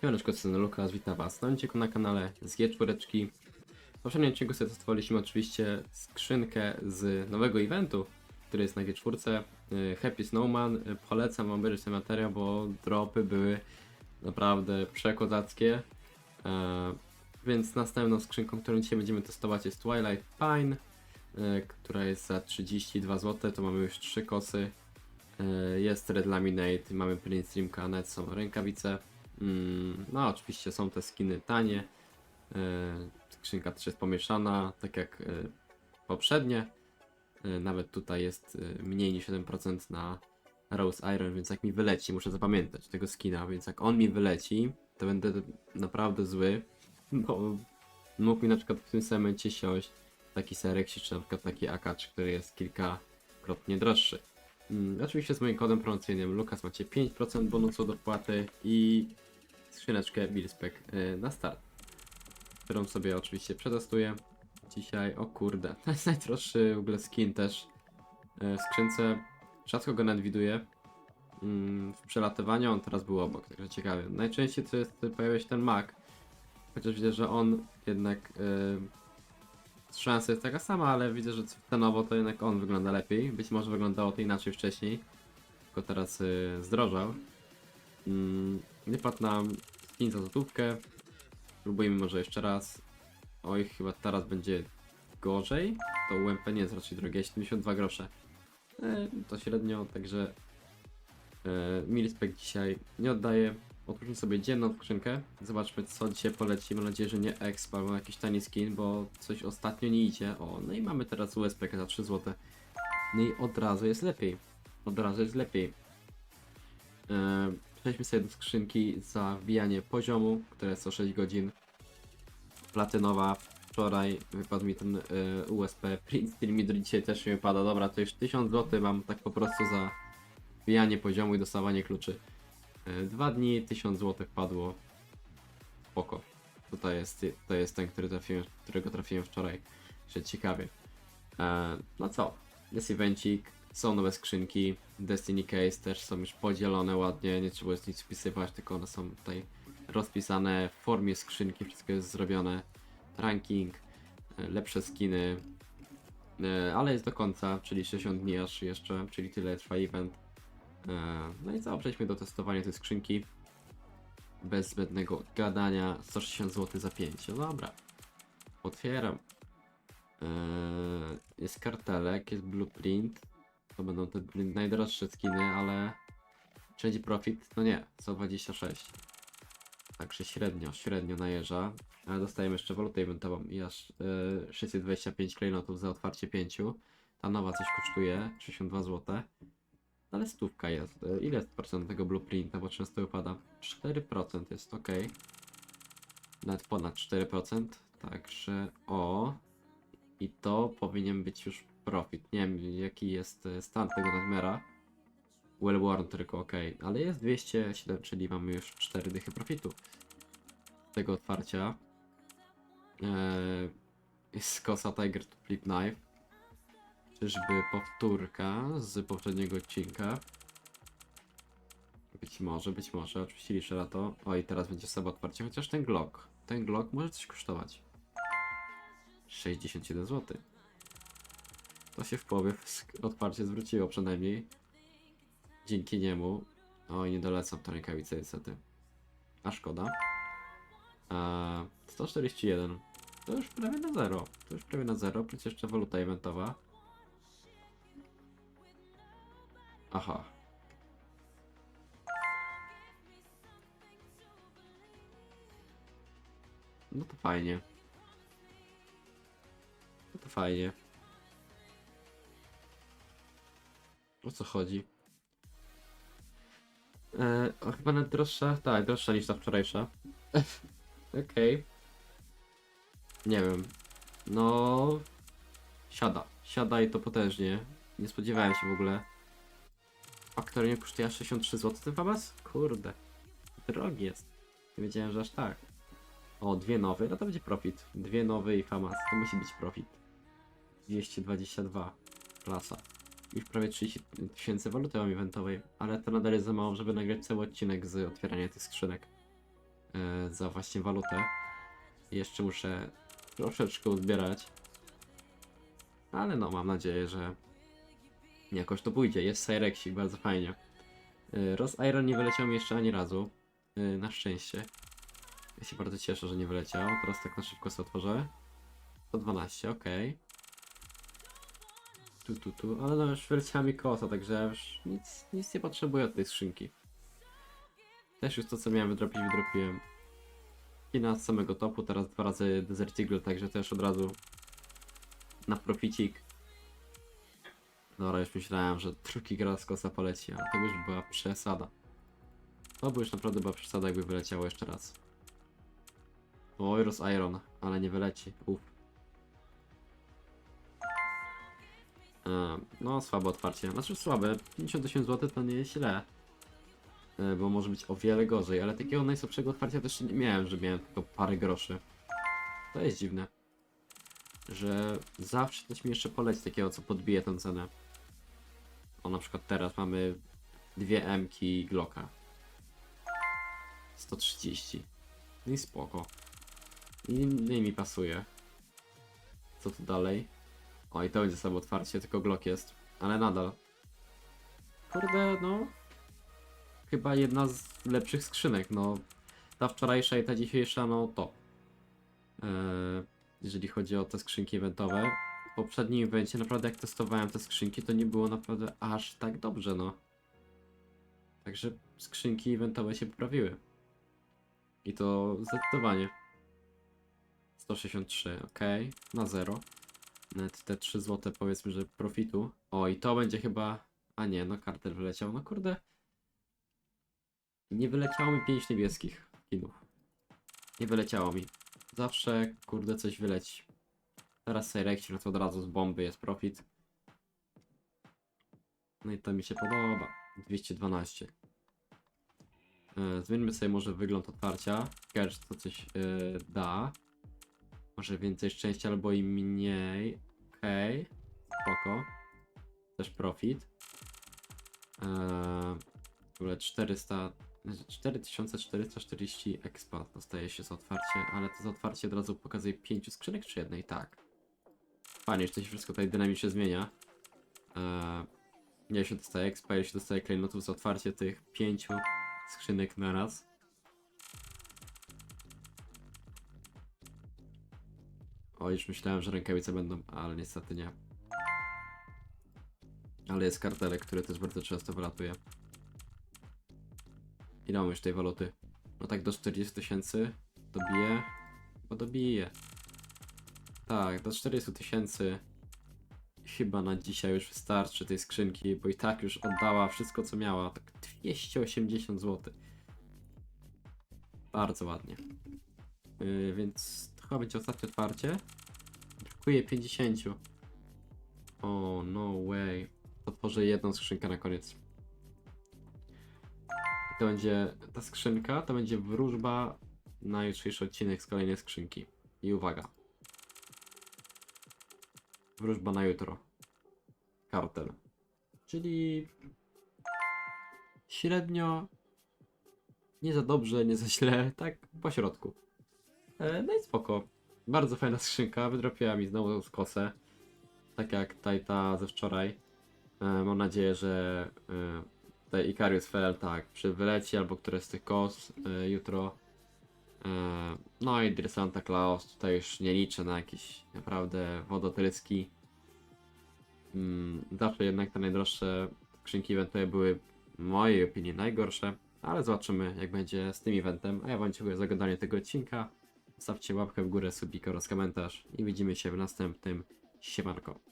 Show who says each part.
Speaker 1: To Lukas, witam was na odcinku na kanale z G4. W poprzednim odcinku sobie oczywiście skrzynkę z nowego eventu, który jest na G4. y, Happy Snowman. Y, Polecam wam obejrzeć ten materiał, bo dropy były naprawdę przekozackie. E, Więc następną skrzynką, którą dzisiaj będziemy testować jest Twilight Pine, y, która jest za 32 zł. To mamy już trzy kosy. E, Jest Red Laminate, mamy Print Streamka, net są rękawice. Mm, No, oczywiście są te skiny tanie. E, Skrzynka też jest pomieszana, tak jak e, poprzednie. E, Nawet tutaj jest mniej niż 1% na Rose Iron, więc jak mi wyleci, muszę zapamiętać tego skina, więc jak on mi wyleci, to będę naprawdę zły, bo mógł mi na przykład w tym samym momencie siąść taki serek, czy na przykład taki akacz, który jest kilkakrotnie droższy. Mm, oczywiście z moim kodem promocyjnym Lukas macie 5% bonusu do wpłaty i skrzyneczkę Billspec y, na start, którą sobie oczywiście przetestuję dzisiaj. O kurde, to jest najdroższy w ogóle skin też y, w skrzynce. Rzadko go nawet widuję. Mm, W przelatywaniu on teraz był obok, także ciekawe. Najczęściej to jest, pojawia się ten Mac, chociaż widzę, że on jednak y, szansa jest taka sama, ale widzę, że cenowo to jednak on wygląda lepiej. Być może wyglądało to inaczej wcześniej, tylko teraz y, zdrożał. Wypadł nam skin za złotówkę. Spróbujmy może jeszcze raz. Oj, chyba teraz będzie gorzej. To UMP nie jest raczej drogie, 72 grosze. E, to średnio, także e, Milspec dzisiaj nie oddaje. Otwórzmy sobie dzienną skrzynkę. Zobaczmy co dzisiaj poleci. Mam nadzieję, że nie exp albo jakiś tani skin, bo coś ostatnio nie idzie. O, no i mamy teraz USP za 3 zł. No i od razu jest lepiej. Od razu jest lepiej. E, Przejdźmy sobie do skrzynki za wbijanie poziomu, które jest co 6 godzin. Platynowa. Wczoraj wypadł mi ten y, USP. Mi do dzisiaj też mi wypada. Dobra, to już 1000 zł mam tak po prostu za wbijanie poziomu i dostawanie kluczy. Y, dwa dni, 1000 zł wpadło. Spoko. Tutaj jest, to jest ten, który trafiłem, którego trafiłem wczoraj. Że ciekawie. E, no co? Jest evencik, są nowe skrzynki. Destiny Case też są już podzielone ładnie. Nie trzeba jest nic wpisywać, tylko one są tutaj rozpisane w formie skrzynki. Wszystko jest zrobione. Ranking, e, lepsze skiny. E, Ale jest do końca, czyli 60 dni aż jeszcze, czyli tyle trwa event. E, No i co, przejdźmy do testowania tej skrzynki. Bez zbędnego gadania. 160 zł za 5. No dobra. Otwieram. Jest kartelek, jest blueprint. To będą te najdroższe skiny, ale będzie profit? No nie, 126. Także średnio, średnio najeżdża. Ale dostajemy jeszcze walutę eventową i aż e, 625 klejnotów za otwarcie 5. Ta nowa coś kosztuje 62 zł. Ale stówka jest. E, Ile jest procent tego blueprinta, bo często wypada? 4% jest ok. Nawet ponad 4%. Także o. I to powinien być już profit. Nie wiem jaki jest e, stan tego nadmiara. Well worn tylko ok, ale jest 207, czyli mamy już 4 dychy profitu tego otwarcia. Eee, kosa Tiger to Flip Knife. Czyżby powtórka z poprzedniego odcinka? Być może, być może, oczywiście liczę na to. Oj, teraz będzie sobie otwarcie, chociaż ten Glock. Ten Glock może coś kosztować. 61 zł. To się w połowie otwarcie zwróciło przynajmniej. Dzięki niemu. Oj, nie dolecam to rękawice niestety. A szkoda. Eee, 141. To już prawie na zero. To już prawie na zero, plus jeszcze waluta eventowa. Aha. No to fajnie. No to fajnie. O co chodzi? Eee, o, chyba nawet droższa? Tak, droższa niż ta wczorajsza. Okej. Nie wiem. No... Siada. Siada i to potężnie. Nie spodziewałem się w ogóle. Aktor nie kosztuje aż 63 zł ten famas? Kurde. Drogi jest. Nie wiedziałem, że aż tak. O, dwie nowe, no to będzie profit. Dwie nowe i famas. To musi być profit. 222. Klasa. Już prawie 30 tysięcy waluty mam eventowej, ale to nadal jest za mało, żeby nagrać cały odcinek z otwierania tych skrzynek. e, za właśnie walutę. Jeszcze muszę troszeczkę uzbierać. Ale no, mam nadzieję, że jakoś to pójdzie. Jest Cyrexik, bardzo fajnie. E, Ross Iron nie wyleciał mi jeszcze ani razu. e, Na szczęście. Ja się bardzo cieszę, że nie wyleciał. Teraz tak na szybko sobie otworzę. 112, ok. Tu, tu. Ale no już wyleciała mi kosa, także już nic, nic nie potrzebuję od tej skrzynki. Też już to co miałem wydropić, wydropiłem. I na samego topu, teraz dwa razy Desert Eagle, także też od razu na proficik. Dobra, już myślałem, że drugi gra z kosa poleci, ale to już była przesada. To by już naprawdę była przesada, jakby wyleciało jeszcze raz. Oj, Iron, ale nie wyleci. Uff. No, słabe otwarcie. Znaczy słabe, 58 zł to nie jest źle. E, Bo może być o wiele gorzej, ale takiego najsłabszego otwarcia też nie miałem, że miałem tylko parę groszy. To jest dziwne. Że zawsze coś mi jeszcze poleci takiego, co podbije tę cenę. O, na przykład teraz mamy dwie M-ki Glocka. 130. No i spoko. I nie mi pasuje. Co tu dalej? O, i to będzie samo otwarcie, tylko Glock jest. Ale nadal. Kurde, no. Chyba jedna z lepszych skrzynek, no. Ta wczorajsza i ta dzisiejsza, no to. Eee, jeżeli chodzi o te skrzynki eventowe. W poprzednim evencie naprawdę jak testowałem te skrzynki, to nie było naprawdę aż tak dobrze, no. Także skrzynki eventowe się poprawiły. I to zdecydowanie. 163, ok, na 0. Nawet te 3 złote powiedzmy, że profitu. O, i to będzie chyba... A nie, no kartel wyleciał. No kurde. Nie wyleciało mi 5 niebieskich kinów. Nie wyleciało mi. Zawsze, kurde, coś wyleci. Teraz Cyrexie, no to od razu z bomby jest profit. No i to mi się podoba. 212. E, Zmieńmy sobie może wygląd otwarcia. Czy to coś e, da. Może więcej szczęścia albo i mniej. Okej. Spoko. Też profit. Eee, w ogóle 400. znaczy 4440 expa dostaje się za otwarcie, ale to za otwarcie od razu pokazuje 5 skrzynek czy jednej? Tak. Fajnie, że to się wszystko tutaj dynamicznie zmienia. Eee, ja się dostaje expa, ja się dostaje klejnotów za otwarcie tych 5 skrzynek na raz. O, już myślałem, że rękawice będą, ale niestety nie. Ale jest kartelek, który też bardzo często wylatuje. Ile mam już tej waluty? No tak do 40 tysięcy dobije, bo dobije. Tak, do 40 tysięcy chyba na dzisiaj już wystarczy tej skrzynki, bo i tak już oddała wszystko co miała. Tak 280 zł. Bardzo ładnie. Yy, więc to chyba będzie ostatnie otwarcie. Brakuje 50. O, no way. Otworzę jedną skrzynkę na koniec. I to będzie, ta skrzynka to będzie wróżba na jutrzejszy odcinek z kolejnej skrzynki. I uwaga. Wróżba na jutro. Kartel. Czyli średnio nie za dobrze, nie za źle, tak po środku. E, no i spoko. Bardzo fajna skrzynka, wydropiła mi znowu kosę. Tak jak ta ze wczoraj. E, mam nadzieję, że e, tutaj Ikarius Fel tak wyleci albo któreś z tych kos e, jutro. No i Dear Santa Claus tutaj już nie liczę na jakieś naprawdę wodotryski. Mm, zawsze jednak te najdroższe skrzynki eventowe były w mojej opinii najgorsze. Ale zobaczymy jak będzie z tym eventem. A ja wam dziękuję za oglądanie tego odcinka. Zostawcie łapkę w górę, subika oraz komentarz i widzimy się w następnym. Siemanko.